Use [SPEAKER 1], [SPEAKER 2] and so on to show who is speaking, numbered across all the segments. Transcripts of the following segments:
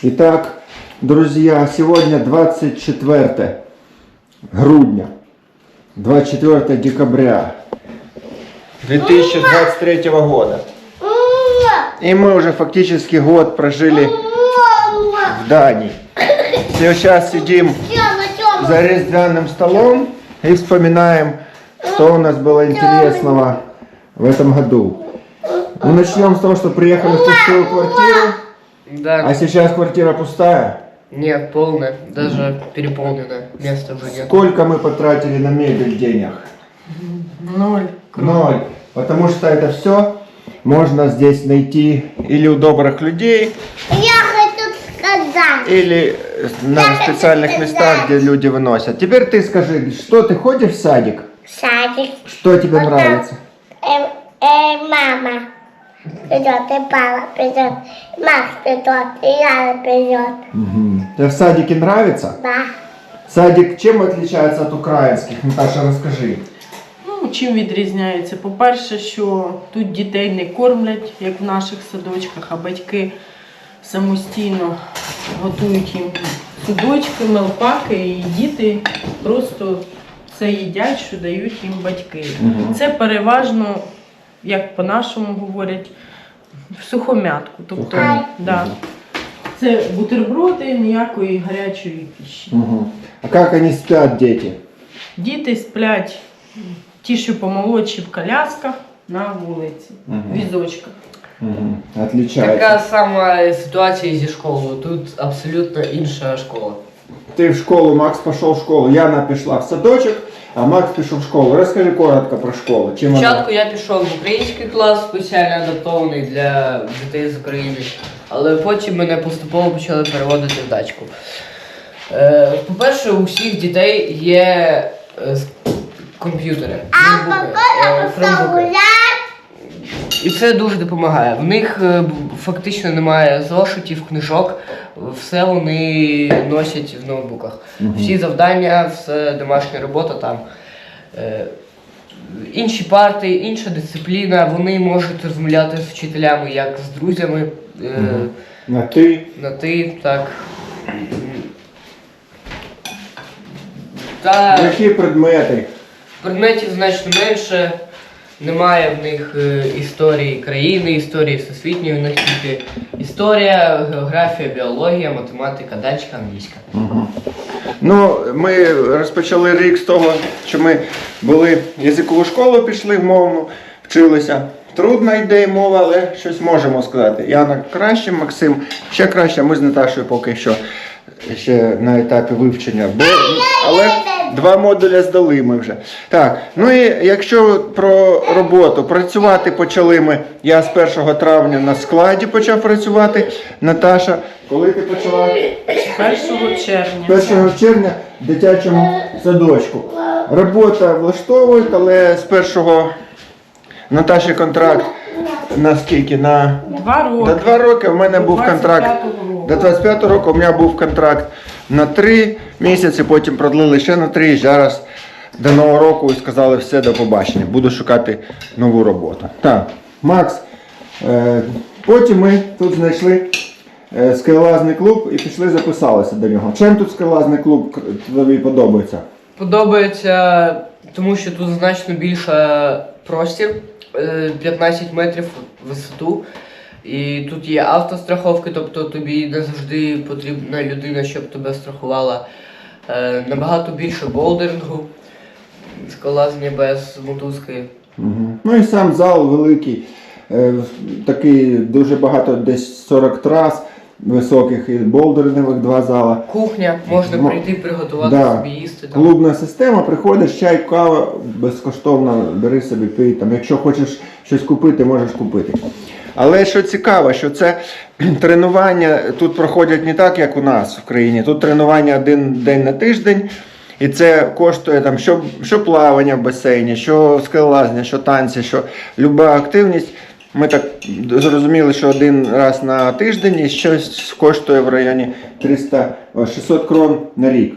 [SPEAKER 1] Итак, друзья, сегодня 24 грудня, 24 декабря 2023 года. И мы уже фактически год прожили в Дании. Сейчас сидим за різдвяным столом и вспоминаем, что у нас было интересного в этом году. Ну, начнем с того, что приехали в пустую квартиру,
[SPEAKER 2] Да,
[SPEAKER 1] а сейчас квартира пустая.
[SPEAKER 2] нет, полная, даже переполненная, места уже нет.
[SPEAKER 1] Сколько мы потратили на мебель денег?
[SPEAKER 2] Ноль.
[SPEAKER 1] Ноль. Потому что это все можно здесь найти или у добрых людей,
[SPEAKER 3] Я хочу сказать.
[SPEAKER 1] или на специальных местах, где люди выносят. Теперь ты скажи, что ты ходишь в садик?
[SPEAKER 3] Садик.
[SPEAKER 1] Что тебе
[SPEAKER 3] Вот
[SPEAKER 1] нравится?
[SPEAKER 3] Э, э, мама придет, и папа придет, и Макс придет, и Яна придет.
[SPEAKER 1] Тебе в садике нравится?
[SPEAKER 3] Да.
[SPEAKER 1] Садик чем отличается от украинских? Наташа, расскажи.
[SPEAKER 4] Ну, чим відрізняється? По-перше, що тут дітей не кормлять, як в наших садочках, а батьки самостійно готують їм судочки, мелпаки, і діти просто це їдять, що дають їм батьки.
[SPEAKER 1] Мгм.
[SPEAKER 4] Це переважно, як по-нашому говорять, в сухомятку. Тобто,
[SPEAKER 1] Сухомятку.
[SPEAKER 4] да, це бутерброди, ніякої гарячої піші.
[SPEAKER 1] Мгм. А как они спят, дети?
[SPEAKER 4] Діти сплять ті, що помолодші в колясках на вулиці,
[SPEAKER 1] Мгм.
[SPEAKER 4] в візочках.
[SPEAKER 1] Мгм. Отличается.
[SPEAKER 2] Така сама ситуація зі школою. Тут абсолютно інша школа.
[SPEAKER 1] Ты в школу, Макс пошел в школу, Яна пішла в садочок, а Макс пішов в школу. Розкажи коротко про школу. Чим вона?
[SPEAKER 2] Спочатку я пішов в український клас, спеціально адаптований для дітей з України, але потім мене поступово почали переводити в дачку. Е, по-перше, у всіх дітей є е, с- комп'ютери.
[SPEAKER 3] А
[SPEAKER 2] ноутбуки,
[SPEAKER 3] папа
[SPEAKER 2] е, хромбуки.
[SPEAKER 3] гулять.
[SPEAKER 2] І це дуже допомагає. В них е, фактично немає зошитів, книжок, все вони носять в ноутбуках. Всі завдання, все домашня робота там. Е, Інші парти, інша дисципліна, вони можуть розмовляти з вчителями як з друзями е,
[SPEAKER 1] На ти.
[SPEAKER 2] на ти, так. Та
[SPEAKER 1] Які предмети?
[SPEAKER 2] предметів значно менше. Немає в них е, історії країни, історії всесвітньої, в них тільки історія, географія, біологія, математика, датчика, англійська.
[SPEAKER 1] Ну, ми розпочали рік з того, що ми були в язикову школу, пішли в мовну, вчилися. Трудна йде мова, але щось можемо сказати. Яна краще, Максим ще краще. Ми з Наташою поки що ще на етапі вивчення. Бо, але два модуля здали ми вже. Так, ну і якщо про роботу, працювати почали ми. Я з 1 травня на складі почав працювати. Наташа, коли ти почала?
[SPEAKER 4] З 1 червня.
[SPEAKER 1] 1 червня в дитячому садочку. Робота влаштовує, але з першого Наташі контракт на скільки? На
[SPEAKER 4] Два роки.
[SPEAKER 1] до два роки в мене був контракт.
[SPEAKER 4] 25-го року.
[SPEAKER 1] До 25 року у мене був контракт на три місяці, потім продлили ще на три. І зараз до нового року і сказали все до побачення. Буду шукати нову роботу. Так, Макс. Е, потім ми тут знайшли е, скелелазний клуб і пішли записалися до нього. Чим тут скелелазний клуб тобі подобається?
[SPEAKER 2] Подобається, тому що тут значно більше простір, е, 15 метрів висоту. І тут є автостраховки, тобто тобі не завжди потрібна людина, щоб тебе страхувала. Е, Набагато більше болдингу, скалазання без мотузки.
[SPEAKER 1] Угу. Ну і сам зал великий, е, такий дуже багато, десь 40 трас високих і болдерних два зала.
[SPEAKER 2] Кухня, можна
[SPEAKER 1] Мо-
[SPEAKER 2] прийти приготувати
[SPEAKER 1] Да.
[SPEAKER 2] собі їсти. Там.
[SPEAKER 1] Клубна система, приходиш, чай, кава, безкоштовно, бери собі пий. Там, якщо хочеш щось купити, можеш купити. Але що цікаво, що це тренування тут проходять не так, як у нас в країні. Тут тренування один день на тиждень. І це коштує там що, що плавання в басейні, що скелелазня, що танці, що люба активність. Ми так зрозуміли, що один раз на тиждень і щось коштує в районі 300-600 крон на рік.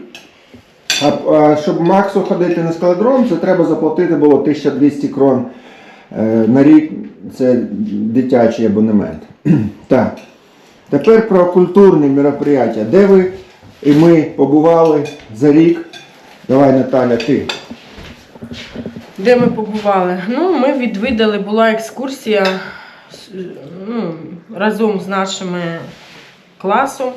[SPEAKER 1] А, а щоб Максу ходити на скалодром, це треба заплатити було 1200 крон на рік. Це дитячий абонемент. так. Тепер про культурні мероприятия. Де ви і ми побували за рік? Давай, Наталя, ти.
[SPEAKER 4] Де ми побували? Ну, ми відвідали, була екскурсія ну, разом з нашими класом,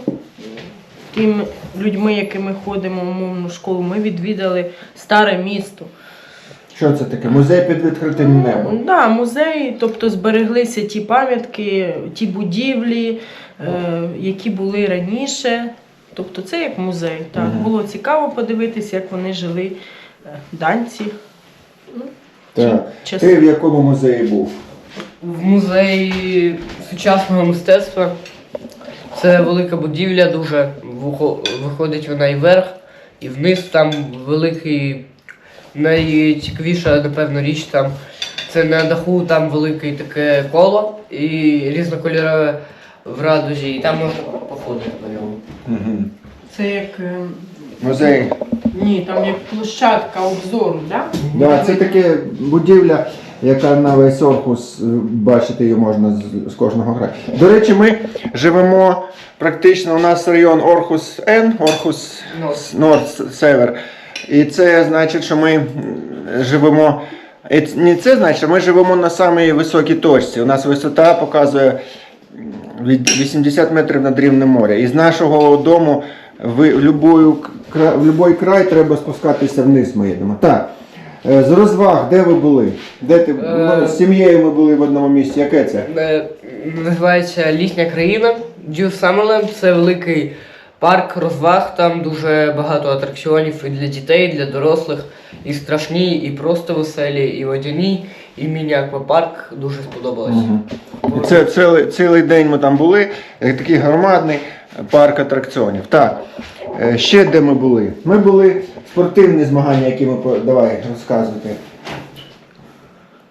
[SPEAKER 4] тими людьми, якими ходимо в мовну школу. Ми відвідали старе місто.
[SPEAKER 1] Що це таке? Музей під відкритим небом.
[SPEAKER 4] Да, музей, тобто збереглися ті пам'ятки, ті будівлі, е, які були раніше. Тобто це як музей. Так.
[SPEAKER 1] Мгм.
[SPEAKER 4] Було цікаво подивитися, як вони жили е, данці. Ну,
[SPEAKER 1] Так. Ти в якому музеї був?
[SPEAKER 2] В музеї сучасного мистецтва це велика будівля, дуже вихо- виходить вона і вверх, і вниз там великий, найцікавіша, напевно, річ там. Це на даху там велике таке коло і різнокольорове в радужі, і там можна походити по ньому.
[SPEAKER 4] Це як. е,
[SPEAKER 1] Музей.
[SPEAKER 4] Ні, там як площадка обзору, так?
[SPEAKER 1] Да, це таке будівля, яка на весь Орхус, е, бачити її можна з, з кожного краю. До речі, ми живемо практично у нас район Орхус Н, Орхус
[SPEAKER 2] Норд.
[SPEAKER 1] Норд Север. І це значить, що ми живемо. і Не це значить, що ми живемо на самій високій точці. У нас висота показує 80 метрів над рівнем моря. І з нашого дому в, будь-який край треба спускатися вниз. Ми їдемо. Так. е, З розваг, де ви були? Де ти
[SPEAKER 2] Е,
[SPEAKER 1] ну, з сім'єю ми були в одному місці? Яке це?
[SPEAKER 2] Е, Називається Літня країна. Дю це великий парк розваг. Там дуже багато атракціонів і для дітей, і для дорослих, і страшні, і просто веселі, і водяні, і міні-аквапарк дуже сподобалось.
[SPEAKER 1] І Це цілий, цілий день ми там були, е, такий громадний парк атракціонів. Так, е, ще де ми були? Ми були спортивні змагання, які ми давай розказуйте.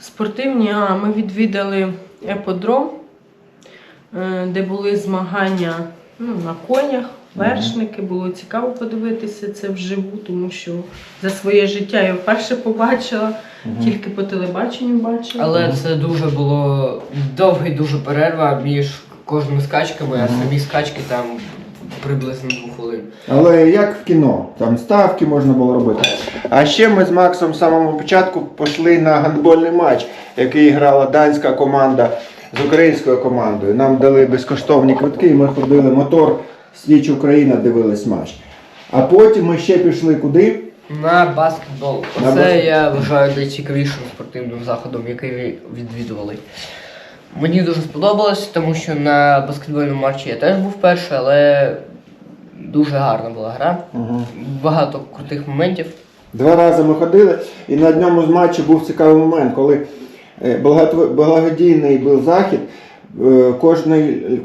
[SPEAKER 4] Спортивні, а ми відвідали еподром, е, де були змагання ну, на конях, вершники. Було цікаво подивитися це вживу, тому що за своє життя я вперше побачила, тільки по телебаченню бачила.
[SPEAKER 2] Але це дуже було довга і дуже перерва між кожними скачками, а самі скачки там приблизно двох хвилин.
[SPEAKER 1] Але як в кіно, там ставки можна було робити. А ще ми з Максом з самого початку пішли на гандбольний матч, який грала данська команда з українською командою. Нам дали безкоштовні квитки, і ми ходили мотор Сліч Україна дивились матч. А потім ми ще пішли куди?
[SPEAKER 2] На баскетбол.
[SPEAKER 1] На
[SPEAKER 2] Це
[SPEAKER 1] баскет-
[SPEAKER 2] я вважаю найцікавішим спортивним заходом, який ви відвідували. Мені дуже сподобалось, тому що на баскетбольному матчі я теж був перший, але дуже гарна була гра. Багато крутих моментів.
[SPEAKER 1] Два рази ми ходили, і на одному з матчів був цікавий момент, коли е, благодійний був захід, е,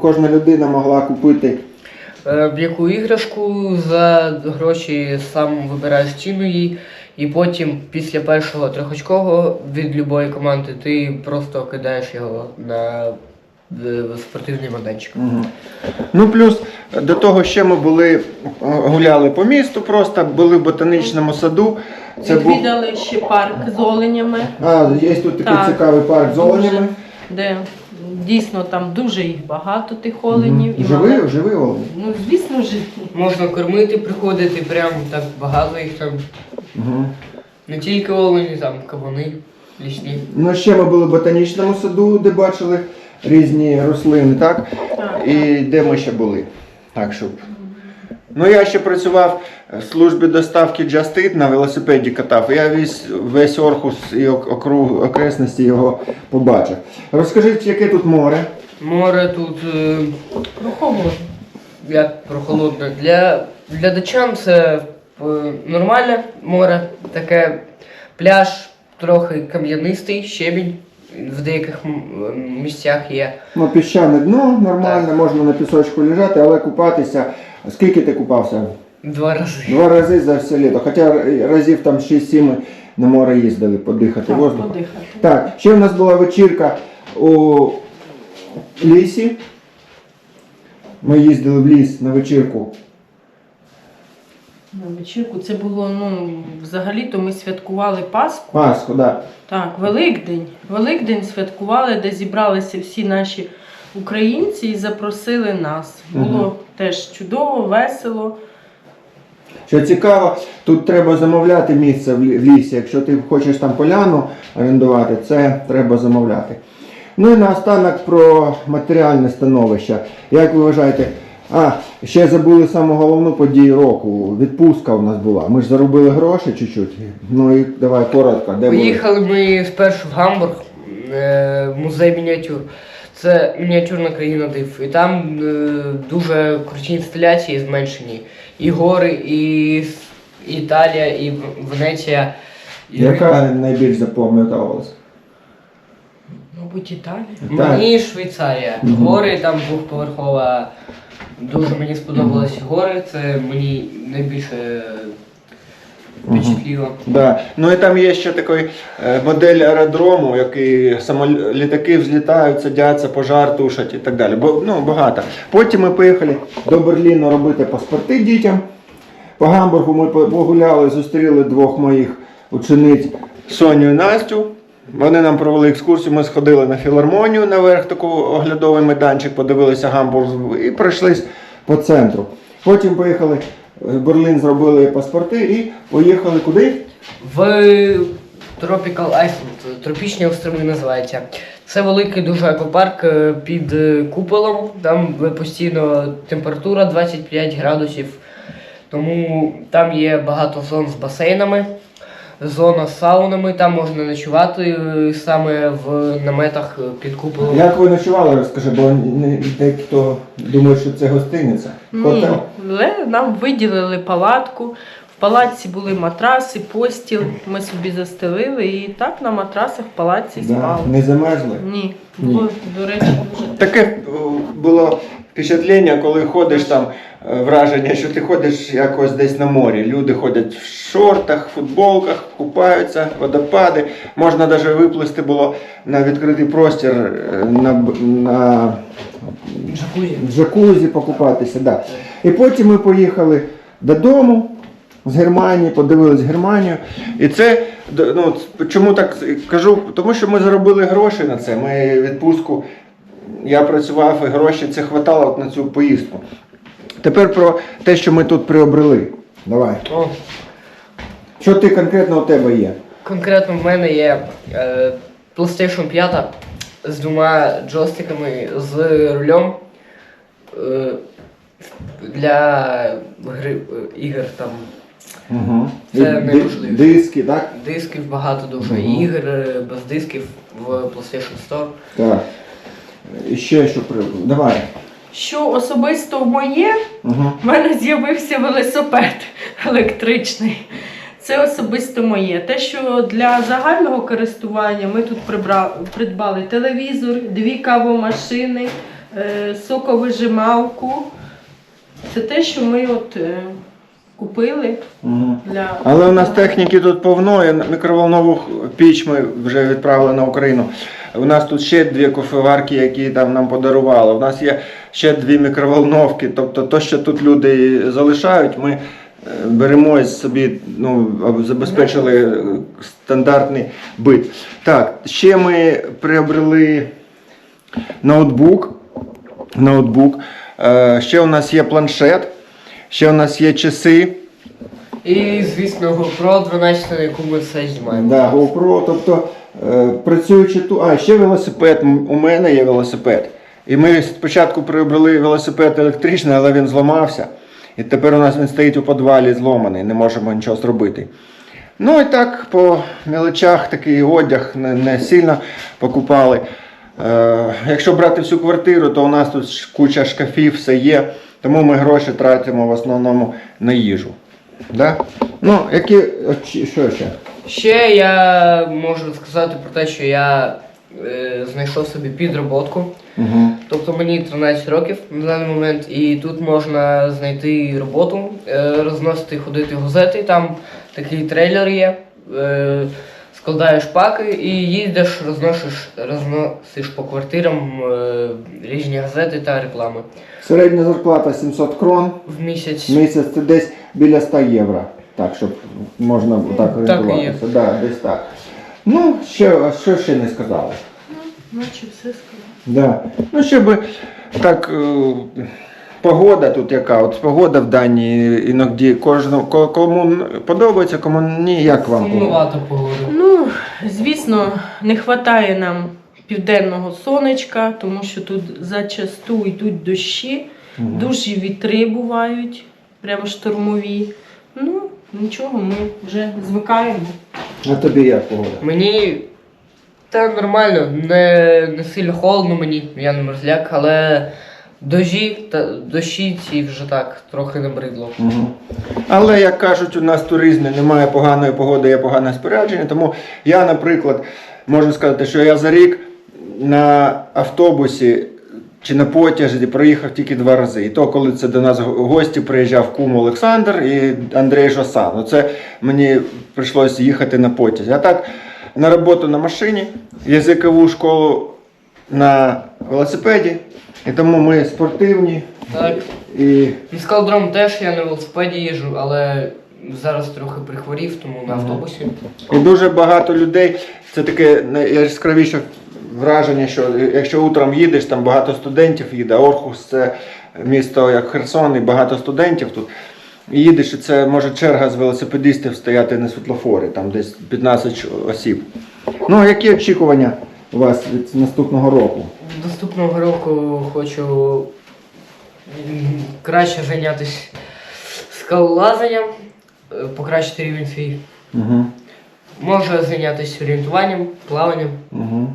[SPEAKER 1] кожна людина могла купити
[SPEAKER 2] яку іграшку за гроші сам вибираєш ціну їй, і потім після першого трьохочкового від любої команди ти просто кидаєш його на е, спортивний майданчик.
[SPEAKER 1] Мгм. Ну, плюс е, до того ще ми були, е, гуляли по місту, просто були в ботанічному саду. Це був
[SPEAKER 4] Відвідали ще парк з оленями,
[SPEAKER 1] а, є тут такий
[SPEAKER 4] Так.
[SPEAKER 1] цікавий парк з оленями.
[SPEAKER 4] де дійсно там дуже їх багато тих оленів. і
[SPEAKER 1] Живий,
[SPEAKER 4] мали-
[SPEAKER 1] живий олень.
[SPEAKER 4] Ну, звісно, живі.
[SPEAKER 2] Можна кормити, приходити, прям так багато їх там.
[SPEAKER 1] Угу.
[SPEAKER 2] Не тільки олені, там кабани, лісні.
[SPEAKER 1] Ну, ще ми були в ботанічному саду, де бачили різні рослини, так?
[SPEAKER 4] Так.
[SPEAKER 1] І де ми ще були? Так, щоб. Ну, я ще працював в службі доставки Eat на велосипеді катав. Я весь, весь Орхус і округ окресності його побачив. Розкажіть, яке тут море?
[SPEAKER 2] Море тут е,
[SPEAKER 4] Прохолодно.
[SPEAKER 2] як прохолодне. Для глядачам це е, нормальне море, таке пляж трохи кам'янистий, щебінь. В деяких місцях є.
[SPEAKER 1] Ну, піщане дно, нормально, можна на пісочку лежати, але купатися. Скільки ти купався?
[SPEAKER 2] Два рази.
[SPEAKER 1] Два рази за все літо. Хоча разів там 6-7 на море їздили подихати
[SPEAKER 4] Так,
[SPEAKER 1] воздухом.
[SPEAKER 4] подихати.
[SPEAKER 1] Так, ще в нас була вечірка у лісі. Ми їздили в ліс на вечірку.
[SPEAKER 4] На вечірку це було, ну, взагалі-то ми святкували Пасху.
[SPEAKER 1] Пасху, да.
[SPEAKER 4] Так, Великдень. Великдень святкували, де зібралися всі наші українці і запросили нас. Було теж чудово, весело.
[SPEAKER 1] Що цікаво, тут треба замовляти місце в лі- в лісі. Якщо ти хочеш там поляну орендувати, це треба замовляти. Ну і наостанок про матеріальне становище. Як ви вважаєте? А, ще забули саму головну подію року. Відпустка у нас була. Ми ж заробили гроші чуть-чуть. Ну і давай коротко, де були?
[SPEAKER 2] Поїхали ми спершу в Гамбург, е, в музей мініатюр. Це мініатюрна країна див. І там е, дуже круті інсталяції зменшені. І гори, і с- Італія, і В- Венеція. І
[SPEAKER 1] Яка найбільш запам'яталась?
[SPEAKER 4] Мабуть, Італія.
[SPEAKER 2] Мені Швейцарія. Гори там двохповерхова. Дуже мені сподобались гори. Це мені найбільше впечатлило.
[SPEAKER 1] Да. Ну і там є ще такий е, модель аеродрому, який самол- літаки взлітають, садяться, пожар тушать і так далі. Бо, ну, багато. Потім ми поїхали до Берліну робити паспорти дітям. По Гамбургу ми по- погуляли, зустріли двох моїх учениць Соню і Настю. Вони нам провели екскурсію, ми сходили на філармонію наверх, таку оглядовий майданчик, подивилися Гамбург і пройшлись по центру. Потім поїхали в Берлін, зробили паспорти і поїхали куди?
[SPEAKER 2] В Tropical Island, тропічні острови називається. Це великий дуже аквапарк е, під е, куполом. Там е, постійно температура 25 градусів. Тому там є багато зон з басейнами, зона з саунами, там можна ночувати е, саме в наметах е, під куполом.
[SPEAKER 1] Як ви ночували, розкажи, бо не- дехто думає, що це гостиниця.
[SPEAKER 4] Ні, але нам виділили палатку. В палатці були матраси, постіл. Ми собі застелили і так на матрасах в палатці
[SPEAKER 1] Да.
[SPEAKER 4] спали.
[SPEAKER 1] Не замерзли.
[SPEAKER 4] Ні,
[SPEAKER 1] Ні.
[SPEAKER 4] було, до речі, дуже
[SPEAKER 1] Таке о, було впечатлення, коли ходиш там, е, враження, що ти ходиш якось десь на морі. Люди ходять в шортах, футболках, купаються, водопади. Можна навіть виплисти було на відкритий простір е, на, на
[SPEAKER 2] Джакузі.
[SPEAKER 1] джакузі покупатися. Да. І потім ми поїхали додому з Германії, подивились Германію. І це ну, чому так кажу? Тому що ми заробили гроші на це. Ми відпустку. Я працював і гроші це хватало от на цю поїздку. Тепер про те, що ми тут приобрели. Давай.
[SPEAKER 2] О,
[SPEAKER 1] Що ти конкретно у тебе є?
[SPEAKER 2] Конкретно в мене є е, PlayStation 5 з двома джойстиками з рулем е, для гри, е, ігор там
[SPEAKER 1] Угу.
[SPEAKER 2] Це найважливіше.
[SPEAKER 1] диски, так?
[SPEAKER 2] дисків багато дуже.
[SPEAKER 1] Мгм.
[SPEAKER 2] Ігор е, без дисків в PlayStation Store.
[SPEAKER 1] Так. Ще що при... Давай.
[SPEAKER 4] Що особисто моє,
[SPEAKER 1] Угу.
[SPEAKER 4] в мене з'явився велосипед електричний. Це особисто моє. Те, що для загального користування ми тут прибра- придбали телевізор, дві кавомашини, е, соковижималку. Це те, що ми от е, купили
[SPEAKER 1] Угу.
[SPEAKER 4] для.
[SPEAKER 1] Але у нас техніки тут повно, і мікроволнову піч ми вже відправили на Україну. У нас тут ще дві кофеварки, які там нам подарували. У нас є ще дві мікроволновки. Тобто, то, що тут люди залишають, ми е, беремо собі, ну, забезпечили стандартний бит. Так, ще ми приобрели ноутбук. ноутбук. Е, Ще у нас є планшет, ще у нас є часи.
[SPEAKER 2] І, звісно, GoPro 12, на яку ми все знімаємо.
[SPEAKER 1] Да, GoPro, тобто е, працюючи тут. А, ще велосипед. У мене є велосипед. І ми спочатку приобрели велосипед електричний, але він зламався. І тепер у нас він стоїть у підвалі зломаний, не можемо нічого зробити. Ну і так, по мелочах такий одяг не, не сильно покупали. Е, якщо брати всю квартиру, то у нас тут куча шкафів, все є. Тому ми гроші тратимо в основному на їжу. Да? Ну, які. Що ще?
[SPEAKER 2] Ще я можу сказати про те, що я е, знайшов собі підроботку.
[SPEAKER 1] Угу.
[SPEAKER 2] Тобто мені 13 років на даний момент, і тут можна знайти роботу, е, розносити, ходити газети. Там такий трейлер є. е, Складаєш паки і їздиш, розносиш, розносиш по квартирам е, різні газети та реклами.
[SPEAKER 1] Середня зарплата 700 крон
[SPEAKER 2] В місяць.
[SPEAKER 1] в місяць це десь біля 100 євро. Так, щоб можна так
[SPEAKER 2] Так і є.
[SPEAKER 1] орієнтуватися. Да, десь так. Ну, а що ще не сказали?
[SPEAKER 4] Наче все сказав.
[SPEAKER 1] Да. Ну, щоб так. е, Погода тут яка, от погода в Данії іноді кожному ко- кому подобається, кому ні, як вам?
[SPEAKER 2] Сумнувато погода.
[SPEAKER 4] Ну, звісно, не вистачає нам південного сонечка, тому що тут зачасту йдуть дощі,
[SPEAKER 1] Мгм.
[SPEAKER 4] дуже вітри бувають, прямо штормові. Ну, нічого, ми вже звикаємо.
[SPEAKER 1] А тобі як погода?
[SPEAKER 2] Мені та нормально, не, не сильно холодно мені, я не мерзляк, але дожі та дощі ці вже так трохи набридло.
[SPEAKER 1] Угу. Але як кажуть, у нас в туризмі немає поганої погоди, є погане спорядження. Тому я, наприклад, можу сказати, що я за рік на автобусі чи на потязі проїхав тільки два рази. І то, коли це до нас го- гості приїжджав кум Олександр і Андрій Жосан. Оце мені прийшлося їхати на потязі. А так, на роботу на машині, язикову школу на велосипеді. І тому ми спортивні.
[SPEAKER 2] Так.
[SPEAKER 1] І
[SPEAKER 2] На скалодром теж я на велосипеді їжджу, але зараз трохи прихворів, тому на автобусі.
[SPEAKER 1] І дуже багато людей. Це таке найяскравіше враження, що якщо утром їдеш, там багато студентів їде. Орхус це місто як Херсон, і багато студентів тут. І їдеш, і це може черга з велосипедистів стояти на світлофорі, там десь 15 осіб. Ну, які очікування у вас від наступного року?
[SPEAKER 2] Наступного року хочу краще зайнятися скалолазанням, е, покращити рівень свій.
[SPEAKER 1] Угу.
[SPEAKER 2] Може зайнятися орієнтуванням, плаванням.
[SPEAKER 1] Угу.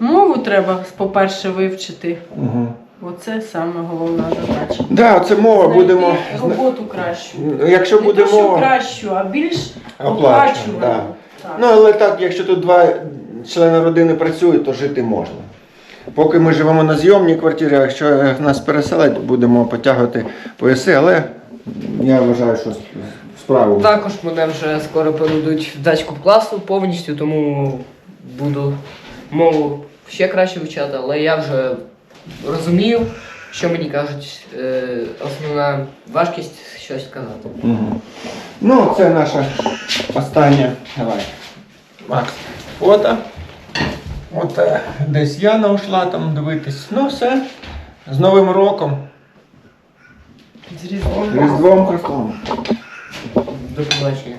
[SPEAKER 4] Мову треба, по-перше, вивчити.
[SPEAKER 1] Угу.
[SPEAKER 4] Оце саме головна задача.
[SPEAKER 1] Да, це мова будемо.
[SPEAKER 4] Роботу кращу.
[SPEAKER 1] Якщо
[SPEAKER 4] Не
[SPEAKER 1] буде
[SPEAKER 4] то, що
[SPEAKER 1] мова.
[SPEAKER 4] кращу, а більш
[SPEAKER 1] Оплачувану,
[SPEAKER 4] оплачувану.
[SPEAKER 1] да.
[SPEAKER 4] Так.
[SPEAKER 1] Ну, але так, якщо тут два члени родини працюють, то жити можна. Поки ми живемо на зйомній квартирі, а якщо нас переселять, будемо потягувати пояси, але я вважаю, що справу.
[SPEAKER 2] Також мене вже скоро переведуть в датську класу повністю, тому буду мову ще краще вивчати, але я вже розумію, що мені кажуть, е, основна важкість щось сказати.
[SPEAKER 1] Угу. Ну, це наша остання. Давай. Макс. Фото. От е, десь Яна ушла там дивитись. Ну все. З Новим роком.
[SPEAKER 2] З Різдвом.
[SPEAKER 1] Різдвом Христом.
[SPEAKER 2] До побачення.